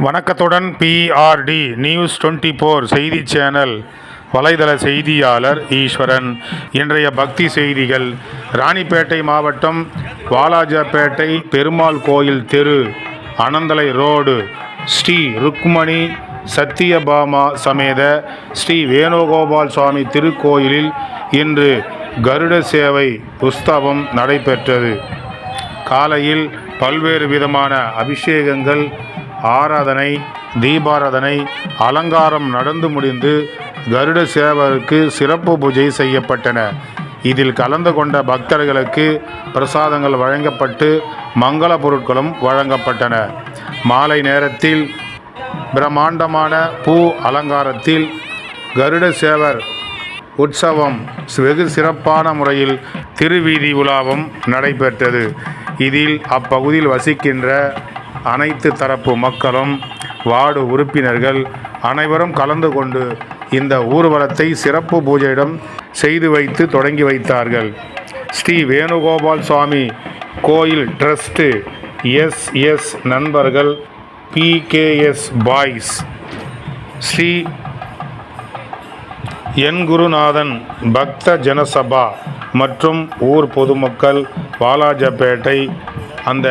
வணக்கத்துடன் PRT news twenty four செய்தி channel வலைதள செய்தியாளர் ஈஸ்வரன். இன்றைய பக்தி செய்திகள். ராணிப்பேட்டை மாவட்டம் வாலாஜாப்பேட்டை பெருமாள் கோயில் தெரு அனந்தலை ரோடு. ஸ்ரீ ருக்மணி சத்தியபாமா சமேத ஸ்ரீ வேணுகோபால் சுவாமி திருக்கோயிலில் இன்று கருட சேவை உஸ்தவம் நடைபெற்றது. காலையில் பல்வேறு விதமான அபிஷேகங்கள் ஆராதனை தீபாராதனை அலங்காரம் நடந்து முடிந்து கருட சேவருக்கு சிறப்பு பூஜை செய்யப்பட்டன. இதில் கலந்து கொண்ட பக்தர்களுக்கு பிரசாதங்கள் வழங்கப்பட்டு மங்கள பொருட்களும் வழங்கப்பட்டன. மாலை நேரத்தில் பிரம்மாண்டமான பூ அலங்காரத்தில் கருட சேவர் உற்சவம் வெகு சிறப்பான முறையில் திருவீதி உலாவும் நடைபெற்றது. இதில் அப்பகுதியில் வசிக்கின்ற அனைத்து தரப்பு மக்களும் வார்டு உறுப்பினர்கள் அனைவரும் கலந்து கொண்டு இந்த ஊர்வலத்தை சிறப்பு பூஜையிடம் செய்து வைத்து தொடங்கி வைத்தார்கள். ஸ்ரீ வேணுகோபால் சுவாமி கோயில் ட்ரஸ்ட்டு எஸ்எஸ் நண்பர்கள் PKS boys. Sri N Gurunathan Bhakta Janasabha மற்றும் ஊர் பொதுமக்கள் வாலாஜப்பேட்டை அந்த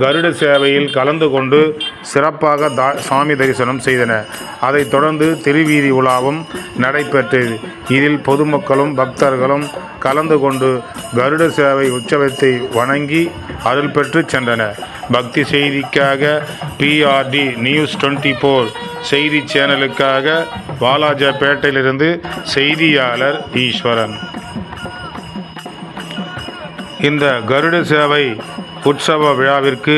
கருட சேவையில் கலந்து கொண்டு சிறப்பாக தா சாமி தரிசனம் செய்தனர் அதைத் தொடர்ந்து திருவீதி உலாவும் நடைபெற்றது இதில் பொதுமக்களும் பக்தர்களும் கலந்து கொண்டு கருட சேவை உற்சவத்தை வணங்கி அருள் பெற்று சென்றனர் பக்தி செய்திக்காக பிஆர்டி நியூஸ் டுவெண்ட்டி ஃபோர் செய்தி சேனலுக்காக வாலாஜாபேட்டையிலிருந்து செய்தியாளர் ஈஸ்வரன். இந்த கருட சேவை உற்சவ விழாவிற்கு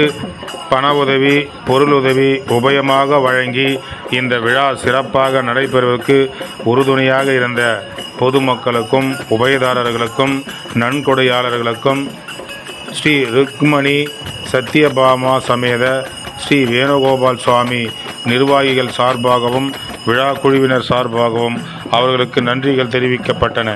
பண உதவி பொருளுதவி உபயமாக வழங்கி இந்த விழா சிறப்பாக நடைபெறுவதற்கு உறுதுணையாக இருந்த பொதுமக்களுக்கும் உபயதாரர்களுக்கும் நன்கொடையாளர்களுக்கும் ஸ்ரீ ருக்மணி சத்யபாமா சமேத ஸ்ரீ வேணுகோபால் சுவாமி நிர்வாகிகள் சார்பாகவும் விழா குழுவினர் சார்பாகவும் அவர்களுக்கு நன்றிகள் தெரிவிக்கப்பட்டன.